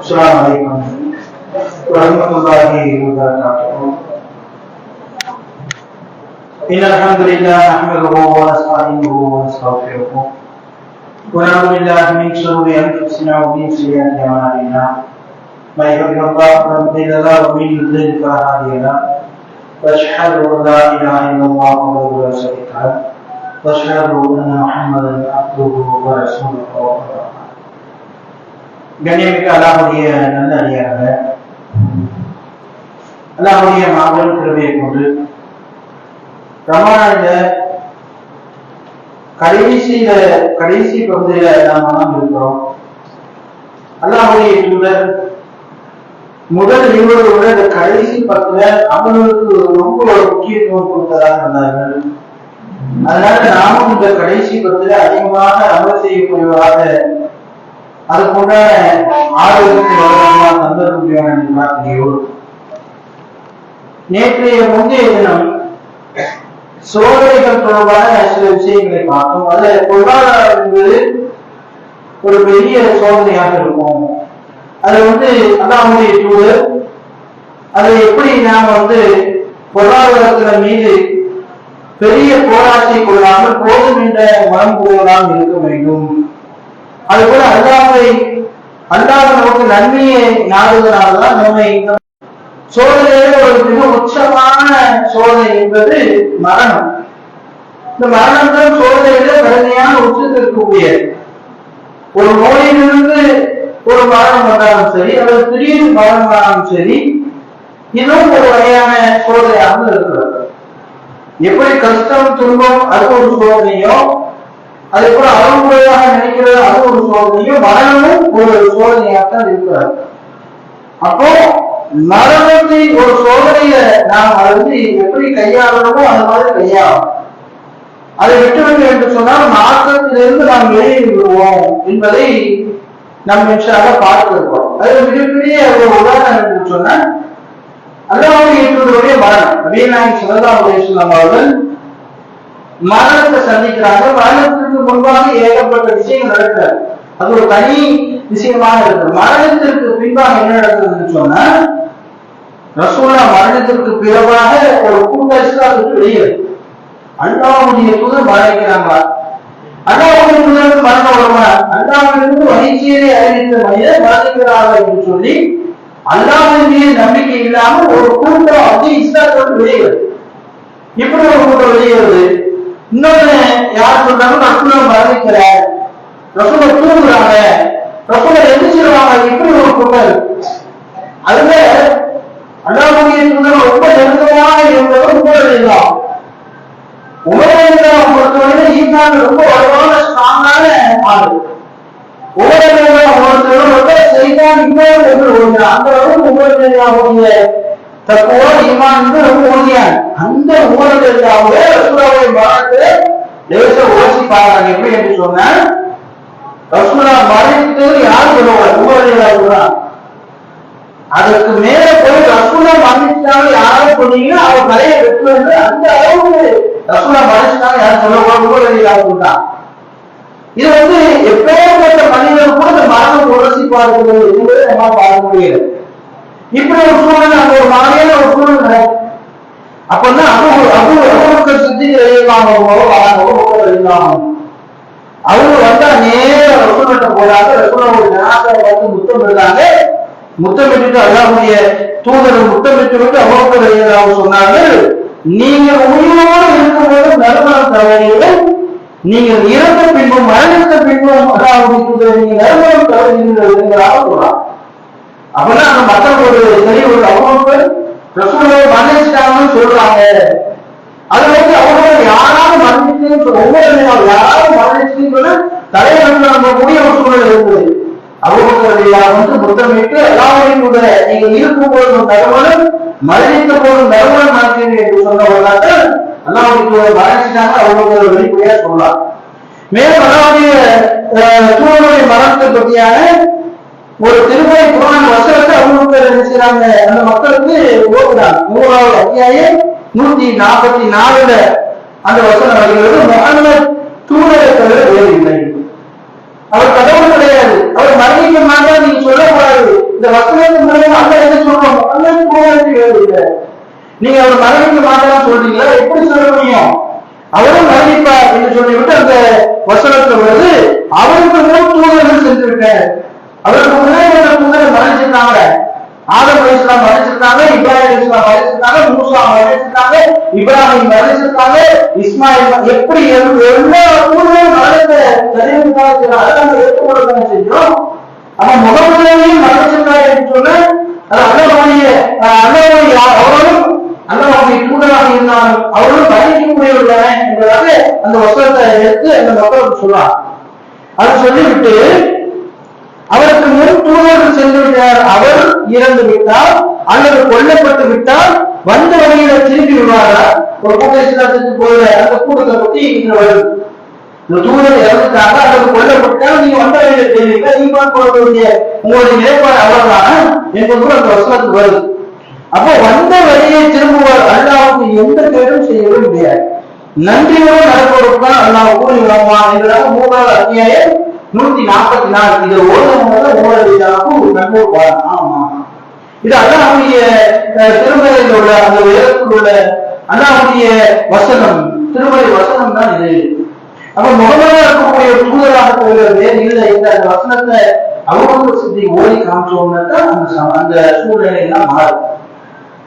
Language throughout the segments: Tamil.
السلام عليكم ورحمة الله وبركاته إن الحمد لله نحمده ونستعينه ونستغفره ونعوذ بالله من شرور انفسنا ومن سيئات اعمالنا ما يهده الله فلا مضل له ومن يضلل فلا هادي له واشهد ان لا اله الا الله وحده لا شريك له واشهد ان محمدا عبده ورسوله وبعد கண்ணியமிக்க அல்லாஹுடைய நல்ல அடியாக அல்லாஹுடைய மாபெரும் கிருமையை கொண்டு ரமணானில கடைசியில கடைசி பகுதியில நாம் மனம் இருக்கிறோம். அல்லாஹுடைய தூதர் முதல் இருபது விட இந்த கடைசி பத்துல அவர்களுக்கு ரொம்ப முக்கியத்துவம் கொடுத்ததாக இருந்தார்கள் அதனால நாமும் இந்த கடைசி பத்துல அதிகமாக அமல் செய்யக்கூடியவராக அதுக்குண்டான ஆரோக்கியத்தை வளரலாம் தந்தரக்கூடியான பிரார்த்தனையோடு நேற்றைய முந்தைய தினம் சோதனைகள் தொடர்பான சில விஷயங்களை பார்த்தோம் அதுல பொருளாதாரம் என்பது ஒரு பெரிய சோதனையாக இருக்கும். அது வந்து அல்லாமுடைய தூதர் அதை எப்படி நாம் வந்து பொருளாதாரத்தின மீது பெரிய போராட்சி கொள்ளாமல் போதும் என்ற மனம் கொள்ளாமல் இருக்க வேண்டும். அதுபோல அல்லாவை அல்லாத நமக்கு நன்மையை நாடுவதனால்தான் நம்மை இந்த சோதனையில ஒரு மிக உச்சமான சோதனை என்பது மரணம். இந்த மரணம் தான் சோதனையில கடுமையான உச்சத்தில் இருக்கக்கூடியது. ஒரு நோயிலிருந்து ஒரு மரணம் வந்தாலும் சரி அல்லது திடீர் மரணமானாலும் சரி இதுவும் ஒரு வகையான சோதனையாக இருக்கிறது. எப்படி கஷ்டம் துன்பம் அது ஒரு சோதனையோ அதே போல அவங்குறையாக நினைக்கிறது அது ஒரு சோதனையோ மரணமும் ஒரு சோதனையாகத்தான் இருக்கிறார் அப்போ மரணத்தை ஒரு சோதனைய நாம் அதை வந்து எப்படி கையாளணுமோ அந்த மாதிரி கையாளும் அதை விட்டுவிட்டு என்று சொன்னால் மாற்றத்திலிருந்து நாம் வெளியே விடுவோம் என்பதை நாம் நிச்சயமாக பார்த்திருக்கிறோம். அது மிகப்பெரிய ஒரு உதாரணம் என்று சொன்னால் அல்லாவுடைய ஏற்றுவதுடைய மரணம். வீணாய் சிவதாம் அலிஸ்லாம் அவர்கள் மரணத்தை சந்திக்கிறாங்க. மரணத்திற்கு முன்பாக ஏகப்பட்ட விஷயங்கள் நடக்கிறது. அது ஒரு தனி விஷயமாக இருக்கு மரணத்திற்கு பின்பாக என்ன நடக்குதுன்னு சொன்னா ரசோலா மரணத்திற்கு பிறவாக ஒரு கூட்ட இஸ்லாத்துக்கு வெளியே அண்ணாவுடைய தூதர் மரணிக்கிறாங்க அண்ணாவுடைய தூதருக்கு மரண உடம்பா அண்ணாவிலிருந்து வகிச்சியரை அறிவித்த மனிதர் மரணிக்கிறாங்க என்று சொல்லி அல்லாவின் மீது நம்பிக்கை இல்லாமல் ஒரு கூட்டம் வந்து இஸ்லாத்தோடு வெளியே இப்படி ஒரு கூட்டம் வெளியேறுது இன்னொன்னு யார் சொல்றாங்க ரசூலா மரணிக்கிறார் ரசூலா தூங்குறாங்க ரசூலை எந்திரிச்சிருவாங்க இப்படி ஒரு கூட்டம் அதுல அல்லாஹுடைய ரொம்ப நெருக்கமாக இருந்தவர் உமரலாம் உமரலாம் பொறுத்தவரை ஈசான் ரொம்ப வலுவான ஸ்ட்ராங்கான ஆளு. உமரலாம் பொறுத்தவரை ரொம்ப செய்தான் இன்னொரு ஒன்று ஒன்று. அந்த அளவுக்கு உமரலாவுடைய தக்குவா ஈமான் வந்து ரொம்ப உறுதியான அந்த உமரலாவுடைய ரசூலாவுடைய மரணத்தை லேச ஓசி பாருங்க எப்படி என்று சொன்ன ரசூலா மரணித்தது யார் சொல்லுவாங்க உமரலா சொல்றான் அதற்கு மேல போய் ரசூலா மரணிச்சாலும் யாரும் சொன்னீங்கன்னா அவர் தலையை வெட்டுவது அந்த அளவுக்கு ரசூலா மரணிச்சாலும் யாரும் சொல்ல உமரலா இது வந்து எப்பேற்பட்ட மனிதர் கூட இந்த மரணம் உணர்ச்சி பார்க்கிறது என்பதை நம்ம பார்க்க முடியாது இப்படி ஒரு சூழ்நிலை அந்த ஒரு மாதிரியான ஒரு சூழ்நிலை அப்பதான் அது அது அவருக்கு சுத்தி எழுதாமோ வராமோ எழுதாமோ அவங்க வந்தா நேரம் ரசூல்கிட்ட போறாங்க ரசூலோட ஜனாதாவை வந்து முத்தம் இருந்தாங்க முத்தமிட்டு அல்லாஹுடைய தூதரை முத்தமிட்டு விட்டு அவங்க எழுதாம சொன்னாங்க உயிரோடு இருக்கும்போது நறுமண தவறுகளை நீங்கள் இறந்த பின்பும் மரணித்த பின்பும் அல்லாஹுடைய நீங்கள் நறுமணம் தவறீர்கள் சொல்லலாம் அப்பதான் அந்த மக்கள் ஒரு சரி ஒரு அவங்க ரசூலை மன்னிச்சிட்டாங்கன்னு சொல்றாங்க. அது வந்து அவங்க யாராவது மன்னிச்சுன்னு ஒவ்வொரு யாராவது மன்னிச்சுன்னு சொல்ல தலைவர் நம்ம கூடிய ஒரு சூழல் இருக்குது அவங்க வந்து முத்தமிட்டு எல்லாரையும் கூட நீங்கள் இருக்கும் போதும் தருமனும் மரணித்த போதும் தருமன் மறைக்கிறீர்கள் என்று சொன்னவர்களாக அல்லாவுடைய மரணிச்சிட்டாங்க அவங்க வெளிப்படையா சொல்லலாம். மேலும் அல்லாவுடைய தூதருடைய மரணத்தை பற்றியான ஒரு திருமலை குரான் வசனத்தை அவங்களுக்கு என்ன செய்றாங்க? அந்த மக்களுக்கு ஓதுறாங்க. மூணாவது அத்தியாயம் நூத்தி நாற்பத்தி நாலுல அந்த வசனம் வருகிறது. முகமது தூதரை தவிர வேறு இல்லை அவர் கடவுள் கிடையாது. அவர் மரணிக்க மாட்டா நீங்க சொல்லக்கூடாது. இந்த வசனத்தின் மூலமா அல்ல என்ன சொல்றோம்? அல்ல போகாது வேறு நீங்க அவர் மரணிக்க மாட்டான்னு சொல்றீங்களா? எப்படி சொல்ல முடியும்? அவரும் மரணிப்பார் என்று சொல்லிவிட்டு அந்த வசனத்துல வருது அவருக்கு முன் தூதர்கள் சென்று அவருக்கு முன்னாடி அந்த தூதர்கள் மரணிச்சிருக்காங்க ஆதம் அலி இஸ்லாம் வரைஞ்சிருக்காங்க இப்ராஹிம் வரைஞ்சிருக்காங்க மூசா வரைஞ்சிருக்காங்க இப்ராஹிம் வரைஞ்சிருக்காங்க இஸ்மாயில் எப்படி எல்லா ஊர்களும் மரணத்தை தெரிவித்தாங்க அதை நம்ம ஏற்றுக்கொள்ள செஞ்சோம். அவன் முகமதுவையும் மரணிச்சிருக்காரு என்று சொன்ன அது அல்லாவுடைய அல்லாவுடைய அவரும் அல்லாவுடைய தூதராக இருந்தாலும் அவரும் மரணிக்கக்கூடியவர்கள் என்பதாக அந்த வசனத்தை எடுத்து அந்த மக்களுக்கு சொல்லலாம் அது சொல்லிவிட்டு அவருக்கு முன் தூதர்கள் சென்று விட்டார் அவர் இறந்து விட்டால் அல்லது கொல்லப்பட்டு விட்டால் வந்த வழியில திரும்பி விடுவாரா? ஒரு கூட்டத்துக்கு போகிற அந்த கூட்டத்தை பத்தி இங்க வருது இந்த தூதர் இறந்துட்டாங்க அல்லது கொல்லப்பட்டால் நீங்க வந்த வழியில தெரிவிக்க நீங்க கொள்ள உங்களுடைய நிலைப்பாடு அவ்வளவுதான்? என்பது கூட அந்த வசனத்துக்கு வருது. அப்போ வந்த வழியை திரும்புவார் அல்லாவுக்கு எந்த கேடும் செய்யவே முடியாது நன்றியோடு நடப்பவருக்கு தான் அல்லாஹ் கூறி விளங்குவான் என்றால் மூணாவது அத்தியாயம் நூத்தி நாற்பத்தி நாலு. இதை ஓடும் போது மூலவிதாக்கும் நன்மூர் பாடம் ஆமா இது அல்லாஹுடைய அஹ், திருமலையில் உள்ள அந்த உயரத்தில் உள்ள அல்லாஹுடைய வசனம். திருமலை வசனம் தான் இது. அப்ப முகமதா இருக்கக்கூடிய தூதராக போகிறது இல்லை இந்த அந்த வசனத்தை அவங்க சித்தி ஓடி காமிச்சோம்னா தான் அந்த அந்த சூழ்நிலை எல்லாம் மாறும்.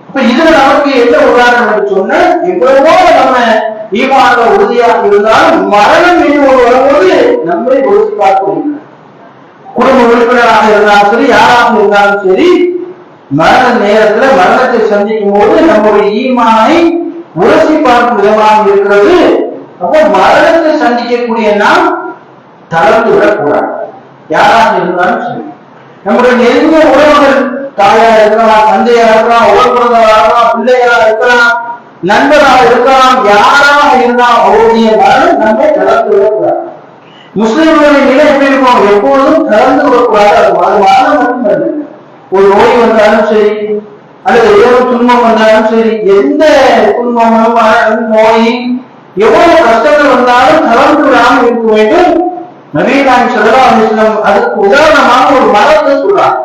அப்ப இதுல நமக்கு என்ன உதாரணம் சொன்னா எவ்வளவோ நம்ம ஈமான உறுதியாக இருந்தாலும் மரணம் என்று வரும்போது நம்மளை ஒழுங்கு பார்க்க முடியும் குடும்ப உறுப்பினராக இருந்தாலும் சரி யாராக இருந்தாலும் சரி மரண நேரத்துல மரணத்தை சந்திக்கும் போது நம்முடைய ஈமானை உரசி பார்க்கும் விதமாக இருக்கிறது. அப்போ மரணத்தை சந்திக்கக்கூடிய நாம் தளர்ந்து விடக்கூடாது. யாராக இருந்தாலும் சரி. நம்முடைய நெருங்கிய உறவுகள் தாயா இருக்கலாம் தந்தையா இருக்கலாம் உறவுறதா இருக்கலாம் பிள்ளைகளா இருக்கலாம் நண்பராக இருக்கலாம் யாராக இருந்தால் அவருடைய மரணம் நம்மை தளர்ந்து விடக்கூடாது. முஸ்லிம்களுடைய நிலை எப்படி இருக்கும்? எப்பொழுதும் கலந்து விடக்கூடாது. அது அது மரணம் மட்டுமல்ல ஒரு நோய் வந்தாலும் சரி அல்லது ஏதோ துன்பம் வந்தாலும் சரி எந்த துன்பமும் நோய் எவ்வளவு கஷ்டங்கள் வந்தாலும் கலந்து விடாமல் இருக்க வேண்டும். நவீனாய் சொல்லலாம் அலிஸ்லாம் அதுக்கு உதாரணமாக ஒரு மரத்தை சொல்றார்.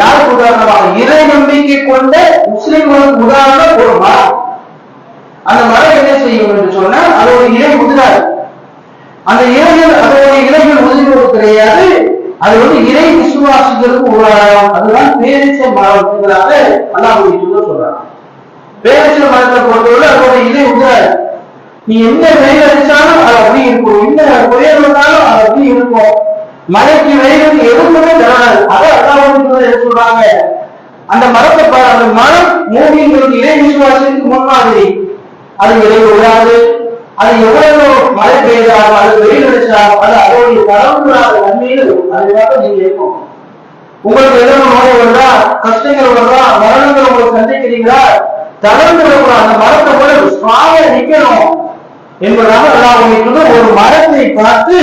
யாருக்கு உதாரணமாக? இறை நம்பிக்கை கொண்ட முஸ்லிம்களுக்கு உதாரணம் ஒரு மரம். அந்த மரம் என்ன செய்யும் என்று சொன்னால் அதோட இலை உதிராது. அந்த இலைகள் அதோட இலைகள் உதிர்வது கிடையாது. அது வந்து இறை விசுவாசிகளுக்கு உதாரணம் அதுதான் பேரிச்ச மரத்துங்களாக அல்லாஹ் சொல்றாங்க பேரிச்ச மரத்தை பொறுத்தவரை அதோட இறை உதிராது நீ எந்த வெயில் அடிச்சாலும் அது அப்படி இருக்கும். என்ன புயல் வந்தாலும் அது அப்படி இருக்கும். மழைக்கு வெயிலுக்கு எதுவுமே தராது அதை அல்லாஹ் என்ன சொல்றாங்க? அந்த மரத்தை அந்த மரம் மூவிங்களுக்கு இறை விசுவாசத்துக்கு முன்மாதிரி. அது இலை விடாது அது எவ்வளவு மழை பெய்தாலும் அது வெயில் அடிச்சாலும் அது அதோடைய தரம்புறாத நன்மையில் அதுக்காக நீங்க இருக்கும் உங்களுக்கு எதிரான நோய் வருதா? கஷ்டங்கள் வருதா? மரணங்கள் உங்களுக்கு சந்திக்கிறீங்களா? தளர்ந்து விடக்கூடாது அந்த மரத்தை கூட ஸ்ட்ராங்கா நிக்கணும் என்பதாக அல்லாஹ் ஒரு மரத்தை பார்த்து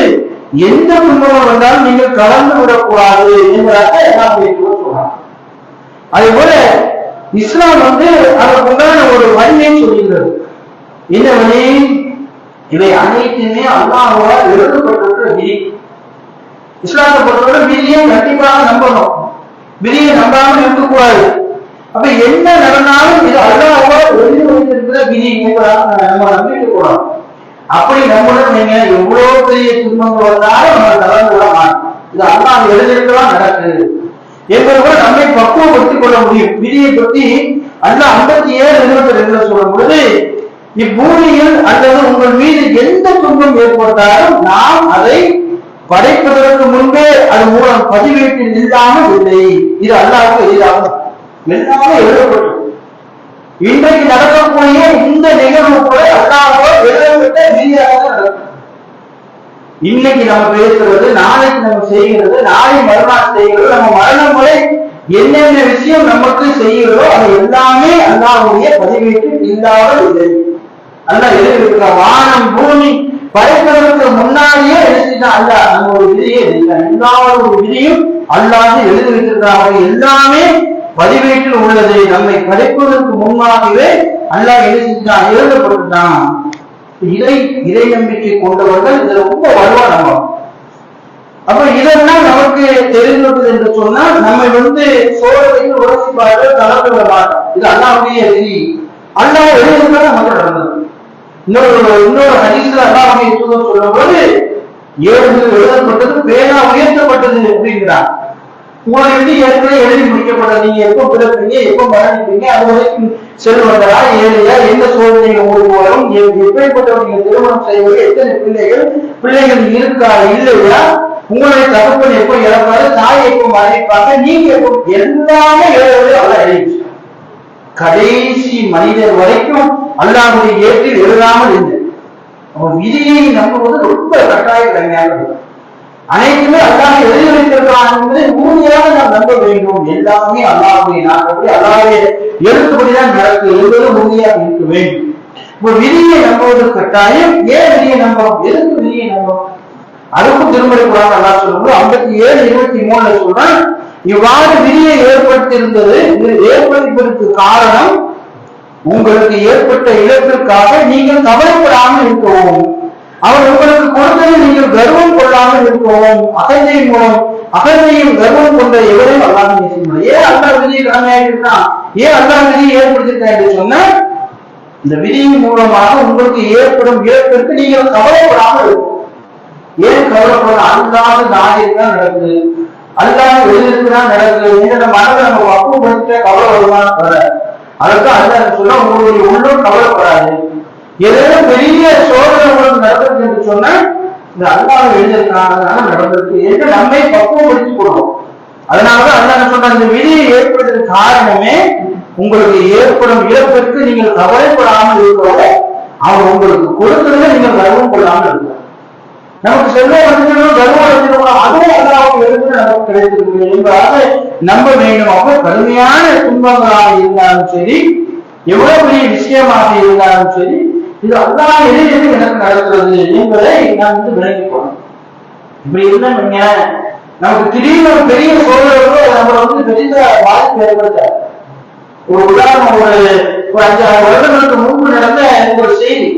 எந்த துன்பமும் வந்தாலும் நீங்கள் கலந்து விடக்கூடாது என்பதாக எல்லாம் சொல்றாங்க அதே போல இஸ்லாம் வந்து அதற்குண்டான ஒரு வழியை சொல்லுகிறது என்ன வழி இவை அனைத்துமே அல்லாஹால் எழுதப்பட்டிருக்கிற விதி. இஸ்லாத்தை பொறுத்தவரை விதியை கண்டிப்பாக நம்பணும். விதியை நம்பாமல் இருக்கக்கூடாது. அப்ப என்ன நடந்தாலும் இது அல்லாஹால் எழுதி வைத்திருக்கிற விதி. நம்ம நம்பிட்டு அப்படி நம்மளும் நீங்க. எவ்வளவு பெரிய துன்பங்கள் வந்தாலும் நம்ம நடந்து விட மாட்டோம். இது அல்லாஹ் எழுதிருக்கலாம் நடக்குது என்பது கூட நம்மை பக்குவப்படுத்திக் கொள்ள முடியும். விதியை பற்றி அல்ல ஐம்பத்தி ஏழு இருபத்தி ரெண்டுல சொல்லும் இப்பூமியில் அல்லது உங்கள் மீது எந்த துன்பம் ஏற்பட்டாலும் நாம் அதை படைப்பதற்கு முன்பே அது மூலம் பதிவேட்டில் இல்லாமல் இல்லை. இது அல்லாவுக்கு எதிராகும் எல்லாமே எழுதப்பட்டது. இன்றைக்கு நடக்கக்கூடிய இந்த நிகழ்வு கூட அல்லாவோ எழுதப்பட்ட விதியாக நடக்கும். இன்னைக்கு நம்ம பேசுறது நாளைக்கு நம்ம செய்கிறது நாளை மறுநாள் செய்கிறது நம்ம மரணம் வரை என்னென்ன விஷயம் நமக்கு செய்கிறதோ அது எல்லாமே அல்லாவுடைய பதிவேட்டில் இல்லாமல் இல்லை. அல்லாஹ் எழுதியிருக்கிற வானம் பூமி படைப்பதற்கு முன்னாடியே எல்லா ஒரு விதியும் அல்லாது எழுதி வைத்திருக்கிறார்கள் எல்லாமே பதிவேட்டில் உள்ளது. நம்மை படைப்பதற்கு முன்பாகவே அல்லாஹ் எழுதிட்டான் எழுதப்பட்டுட்டான் இறை இறை நம்பிக்கை கொண்டவர்கள் இதுல ரொம்ப வலுவா நம்ம அப்ப இதெல்லாம் நமக்கு தெரிந்தது என்று சொன்னால் நம்மை வந்து சோழரையும் உரசிப்பார்கள் தளர்ந்து விட மாட்டோம் இது அல்லாவுடைய விதி. அல்லாஹ் எழுதுனா நமக்கு நடந்தது இன்னொரு இன்னொரு ஹதீஸ்ல அல்லாஹுடைய தூதர் சொல்லும்போது ஏழு எழுதப்பட்டது பேனா உயர்த்தப்பட்டது அப்படிங்கிறார். உங்களை வந்து ஏற்கனவே எழுதி முடிக்கப்பட நீங்க எப்போ பிறப்பீங்க எப்போ மரணிப்பீங்க அது வரைக்கும் செல்வந்தரா ஏழையா எந்த சோதனைகள் உங்களுக்கு வரும் எப்படிப்பட்ட நீங்க திருமணம் செய்வது எத்தனை பிள்ளைகள் பிள்ளைகள் இருக்கா இல்லையா உங்களுடைய தகப்பன் எப்போ இறப்பாரு தாய் எப்போ மறைப்பாங்க நீங்க எப்போ எல்லாமே எழுதுவது அவ்வளவு எழுதிச்சு கடைசி மனிதர் வரைக்கும் அல்லாஹுடைய ஏற்றில் எழுதாமல் இல்லை அவன் விதியை நம்புவது ரொம்ப கட்டாய கல்யாணம் அனைத்துமே அல்லாஹ் எழுதி வைத்திருக்கிறான் என்பதை உறுதியாக நாம் நம்ப வேண்டும். எல்லாமே அல்லாஹுடைய நாட்டப்படி அல்லாஹுடைய எழுத்துப்படிதான் நடக்கும் என்பது உறுதியாக இருக்க வேண்டும். இப்போ விதியை நம்புவது கட்டாயம் ஏன் விதியை நம்பணும் எதுக்கு விதியை நம்பணும் அதுக்கும் திருமலை குரான் அல்லா சொல்லும்போது ஐம்பத்தி ஏழு இருபத்தி மூணுல சொல்றான் இவ்வாறு விதியை ஏற்படுத்தியிருந்தது. இது காரணம் உங்களுக்கு ஏற்பட்ட இழப்பிற்காக நீங்கள் கவலைப்படாமல் இருக்கவும் அவர் உங்களுக்கு கொடுத்ததை நீங்கள் கர்வம் கொள்ளாமல் இருக்கவும் அகந்தை மூலம் அகந்தையும் கர்வம் கொண்ட எவரையும் அல்லாஹ் ஏன் அல்லா விதியை கடமையாயிருக்கான் ஏன் அல்லா விதியை ஏற்படுத்திருக்கான் என்று சொன்ன இந்த விதியின் மூலமாக உங்களுக்கு ஏற்படும் இழப்பிற்கு நீங்கள் கவலைப்படாமல் இருக்கும் ஏன் கவலைப்பட அல்லாத நாளைக்கு தான் நடக்குது? அல்லாத வெளியிருக்கு நடக்குது என்ற மனதை நம்ம பக்குவப்படுத்த கவலை வருமா வர அதுக்கு அல்ல சொல்ல உங்களுடைய உள்ளும் கவலைப்படாது. ஏதேனும் பெரிய சோதனை உங்களுக்கு நடந்தது என்று சொன்னா இந்த அல்லாஹ் எழுதியிருக்காங்க நடந்திருக்கு. என்று நம்மை பக்குவப்படுத்தி கொடுக்கும் அதனாலதான் அல்லாஹ் சொன்ன இந்த விதியை ஏற்படுவதற்கு காரணமே உங்களுக்கு ஏற்படும் இழப்பிற்கு நீங்கள் கவலைப்படாமல் இருக்கிறோம் அவர் உங்களுக்கு கொடுத்ததை நீங்கள் கர்வம் கொள்ளாமல் இருக்கிறோம் நமக்கு செல்வம் வந்துடணும் கர்வம் வந்துடணும் அதுவும் அல்லாவுக்கு இருந்து நமக்கு கிடைத்திருக்கு என்பதாக நம்ப வேண்டும். அப்போ கடுமையான துன்பங்களாக இருந்தாலும் சரி எவ்வளவு பெரிய விஷயமாக இருந்தாலும் சரி இது அல்லாத எது எது எனக்கு நடக்கிறது என்பதை நான் வந்து விளங்கி போனோம் இப்படி இருந்தோம்ங்க நமக்கு திடீர்னு ஒரு பெரிய சோதனை நம்ம வந்து பெரிய பாதிப்பு ஏற்படுத்த ஒரு உதாரணம் ஒரு ஒரு அஞ்சாறு வருடங்களுக்கு முன்பு நடந்த ஒரு செய்தி.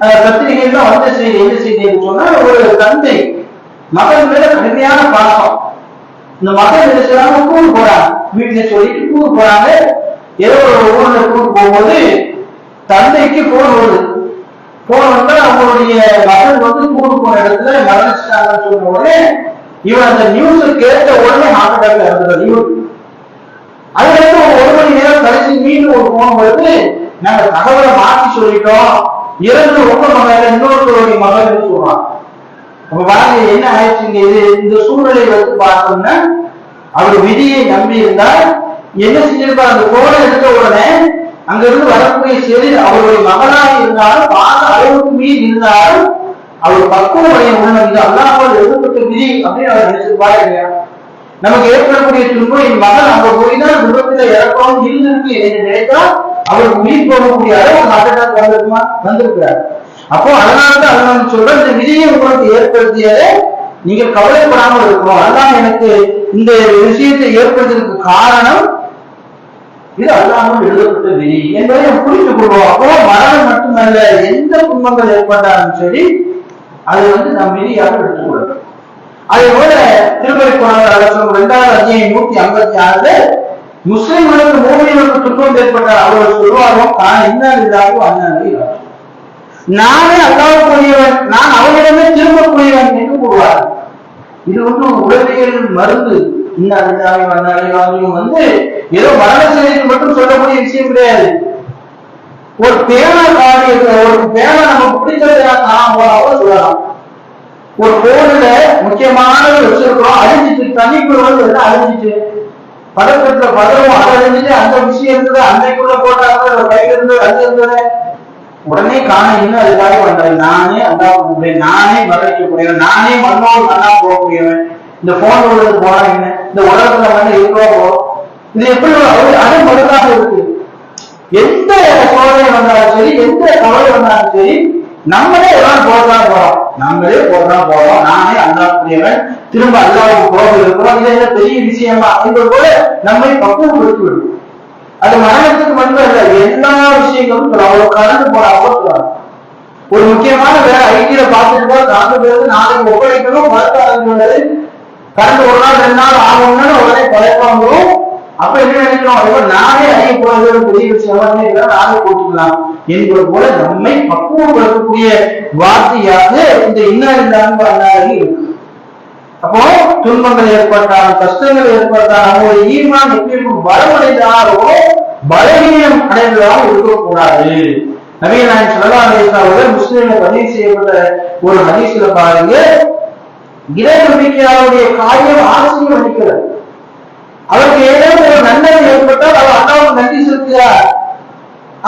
பத்திரிகையில வந்த செய்தி என்ன செய்தின்னு சொன்னா ஒரு தந்தை. மகன் மேல கடுமையான பாசம். இந்த மகன் என்ன செய்றாங்க? டூர் போறாங்க. வீட்டுல சொல்லிட்டு கூறு போறாங்க. ஏதோ ஒரு ஊர்ல கூறு போகும்போது தந்தைக்கு போன் வருது. போன் அவங்களுடைய மகன் வந்து கூறு போன இடத்துல மரணிச்சிட்டாங்கன்னு சொன்ன உடனே இவன் அந்த நியூஸ் கேட்ட உடனே ஹார்ட் அட்டாக்ல இறந்துறாரு இவன். அதுக்கடுத்து ஒரு ஒரு மணி நேரம் கழிச்சு மீண்டும் ஒரு போன் வருது. நாங்க தகவலை மாத்தி சொல்லிட்டோம். இறந்து உங்க மகள் இன்னொருத்தருடைய மகள் சொல்றான் அப்ப பாருங்க என்ன ஆயிடுச்சுங்க இது இந்த சூழ்நிலை வந்து பார்த்தோம்னா அவர் விதியை நம்பி இருந்தால் என்ன செஞ்சிருப்பார்? அந்த கோலை எடுத்த உடனே அங்கிருந்து வரக்கூடிய செய்தி அவருடைய மகளாக இருந்தாலும் பாத அளவுக்கு மீறி இருந்தாலும் அவர் பக்குவடைய உள்ளம் இது அல்லாமல் எழுதப்பட்ட விதி அப்படின்னு அவர் நினைச்சிருப்பாரு இல்லையா? நமக்கு ஏற்படக்கூடிய துன்பம் என் மகன் அங்க போய் தான் விபத்துல இறக்கணும் இருந்திருக்கு என்று நினைத்தால் அவர் உயிர் போகக்கூடிய அளவு ஹார்ட் அட்டாக் வந்திருக்குமா? வந்திருக்கிறார். அப்போ அதனாலதான் அதனால சொல்ற இந்த விதியை உங்களுக்கு ஏற்படுத்தியதே நீங்கள் கவலைப்படாமல் இருக்கணும். அதான் எனக்கு இந்த விஷயத்தை ஏற்படுத்தியதுக்கு காரணம் இது அல்லாமல் எழுதப்பட்ட விதி என்பதை நாம் புரிந்து கொள்வோம். அப்போ மரணம் மட்டுமல்ல எந்த துன்பங்கள் ஏற்பட்டாலும் சரி அதை வந்து நம் விதியாக எடுத்துக்கொள்ளணும் அதே போல திருமலை குழந்தை அரசு இரண்டாவது அத்தியாயம் நூத்தி ஐம்பத்தி ஆறுல முஸ்லிம்களுக்கு மூமிகளுக்கு துன்பம் ஏற்பட்டால் அவர்கள் சொல்வார்கள் தான் என்ன இல்லாதோ அண்ணன் நானே அல்லாவுக்குரியவன் நான் அவனிடமே திரும்பக்கூடியவன் என்று கூறுவார் இது வந்து ஒரு மருந்து. இந்த அடிதாவி வந்து ஏதோ மரண செய்தி மட்டும் சொல்லக்கூடிய விஷயம் கிடையாது. ஒரு பேனா காடி ஒரு பேனா நம்ம பிடிச்சதா காணாம அவ்வளோ சொல்லலாம். ஒரு போர்டுல முக்கியமானது வச்சிருக்கிறோம் அழிஞ்சிட்டு தண்ணிக்குள்ள வந்து அழிஞ்சிட்டு பதக்கத்துல பதவும் அதை அழிஞ்சிட்டு அந்த விஷயம் இருந்தது அன்னைக்குள்ள போட்டாங்க. ஒரு கையில இருந்தது அது இருந்தது. உடனே காண இன்னும் அதுக்காக வந்தது நானே அல்லாவுக்கு நானே மரணிக்கக்கூடியவன். நானே மண்ணோடு மண்ணா போகக்கூடியவன். இந்த போன் உள்ளது போனா என்ன? இந்த உலகத்துல வந்து இருக்கோ போ? இது எப்படி அது அது இருக்கு. எந்த சோதனை வந்தாலும் சரி எந்த கவலை வந்தாலும் சரி நம்மளே எல்லாம் போடலாம் போறோம். நாங்களே போறதா போறோம். நானே அல்லாவுக்குரியவன் திரும்ப அல்லாவுக்கு போக இருக்கிறோம். இது என்ன பெரிய விஷயமா? என்பது போல நம்மை பக்குவப்படுத்தி விடும் அது மரணத்துக்கு மட்டும் இல்ல எல்லா விஷயங்களும் அவ்வளவு கலந்து போற அவசரம் ஒரு முக்கியமான வேலை ஐடியில பார்த்துட்டு நாலு பேருக்கு நாளைக்கு ஒப்படைக்கணும் மருத்துவ கடந்த ஒரு நாள் ரெண்டு நாள் ஆகணும்னு உடனே குறைப்பாங்களும் அப்ப என்ன நினைக்கிறோம்? நானே அறிய போறது பெரிய விஷயம். நானே போட்டுக்கலாம். என்பது போல நம்மை பக்குவப்படுத்தக்கூடிய வார்த்தையாக இந்த இன்னும் இந்த அன்பு இருக்கு அப்போ துன்பங்கள் ஏற்பட்டாலும் கஷ்டங்கள் ஏற்பட்டாலும் ஒரு ஈமான் எப்படி பலமடைந்தாலோ பலவீனம் அடைந்ததாக இருக்கக்கூடாது. நவீன நாயன் சல்லா அலிஸ்லாவோட பதிவு செய்யப்பட்ட ஒரு ஹதீஸ்ல பாருங்க. இறை நம்பிக்கையாளருடைய காரியம் ஆசிரியம் அளிக்கிறது. அவருக்கு ஏதேனும் ஒரு நன்மை ஏற்பட்டால் அவர் அண்ணாவுக்கு நன்றி செலுத்துகிறார்.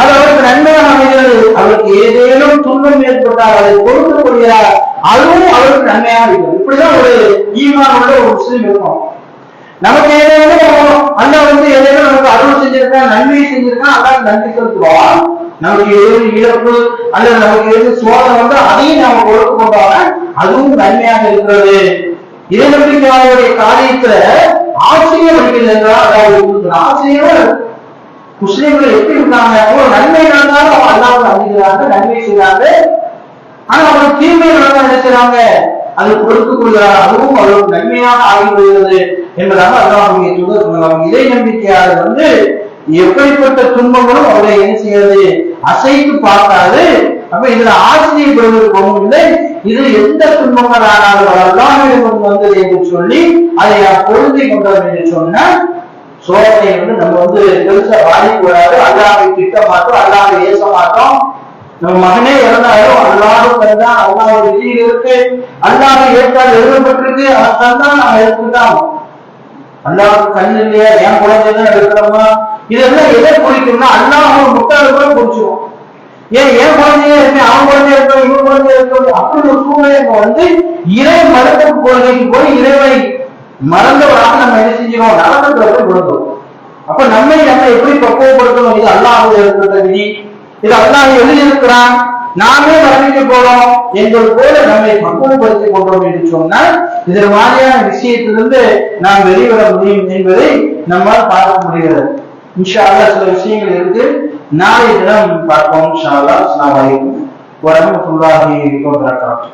அது அவருக்கு நன்மையாக அமைகிறது. அவருக்கு ஏதேனும் துன்பம் ஏற்பட்டால் அதை பொறுத்து கொள்கிறார். அதுவும் அவருக்கு நன்மையாக இருக்கும் இப்படிதான் ஒரு ஈமான் உள்ள ஒரு முஸ்லீம் இருக்கும். நமக்கு ஏதேனும் அண்ணா வந்து ஏதேனும் நமக்கு அருள் செஞ்சிருக்கான் நன்மையை செஞ்சிருக்கான் அதான் நன்றி செலுத்துவோம் நமக்கு ஏதேனும் இழப்பு அல்லது நமக்கு ஏதேனும் சோதனை வந்து அதையும் நாம கொடுக்க கொண்டாங்க அதுவும் நன்மையாக இருக்கிறது. இறை நம்பிக்கையாளருடைய காரியத்துல ஆசிரியர் என்றால் அதாவது ஆசிரியர் முஸ்லீம்கள் எப்படி இருக்காங்க அவ்வளவு நன்மை நடந்தாலும் அவங்க அல்லாமல் அறிகிறாங்க நன்மை செய்யறாங்க ஆனா அவங்க தீமை நடந்தா நினைச்சாங்க செய்றாங்க? அது பொறுத்துக் கொள்கிறார் அதுவும் அவ்வளவு நன்மையாக ஆகிவிடுகிறது என்பதாக அல்லாஹுடைய தூதர் சொன்னாங்க இறை நம்பிக்கையாளர் வந்து எப்படிப்பட்ட துன்பங்களும் அவரை என்ன செய்யறது அசைத்து பார்க்காது. அப்ப இதுல ஆச்சரியப்படுவதற்கு ஒன்றும் இல்லை இது எந்த துன்பங்கள் ஆனாலும் அல்லாஹிடம் வந்தது என்று சொல்லி அதை யார் பொருந்தி கொண்டோம் என்று சொன்ன சோதனை வந்து நம்ம வந்து பெருசா பாதிக்கூடாது அல்லாவை திட்ட மாட்டோம் அல்லாவை ஏச மாட்டோம் நம்ம மகனே இறந்தாலும் அல்லாவும் தான் அல்லாவோட விதியில் இருக்கு. அல்லாவை ஏற்றால் எழுதப்பட்டிருக்கு அதான் தான் நம்ம எடுத்துட்டோம் அல்லாவுக்கு கண் இல்லையா? என் குழந்தைதான் எடுக்கிறோமா? இதெல்லாம் எதை குறிக்கும்னா அல்லாஹ் அவன் முட்டாள் ஏன் என் குழந்தையே இருக்கு அவன் குழந்தைய இருக்கணும் இவன் குழந்தைய இருக்கணும் அப்படி ஒரு சூழ்நிலை வந்து இறை மறுப்பு கொள்கைக்கு போய் இறைவனை மறந்தவராக நம்ம என்ன செஞ்சிடும் நரகத்துல போய் விழுந்தோம். அப்ப நம்மை நம்ம எப்படி பக்குவப்படுத்தணும்? இது அல்லாஹ் இருக்கிற விதி. இது அல்லாஹ் எழுதியிருக்கிறான். நாமே மரணிக்க போறோம். எங்கள் போல நம்மை பக்குவப்படுத்திக் கொண்டோம் என்று சொன்னால் இதன் மாதிரியான விஷயத்திலிருந்து நாம் வெளிவர முடியும் என்பதை நம்மால் பார்க்க முடிகிறது. இன்ஷா அல்லா சில விஷயங்கள் இருக்கு. நாளை தினம் பார்ப்போம் இன்ஷா அல்லாஹ் அஸ்ஸலாமு அலைக்கும் வரஹ்மத்துல்லாஹி வபரகாத்துஹு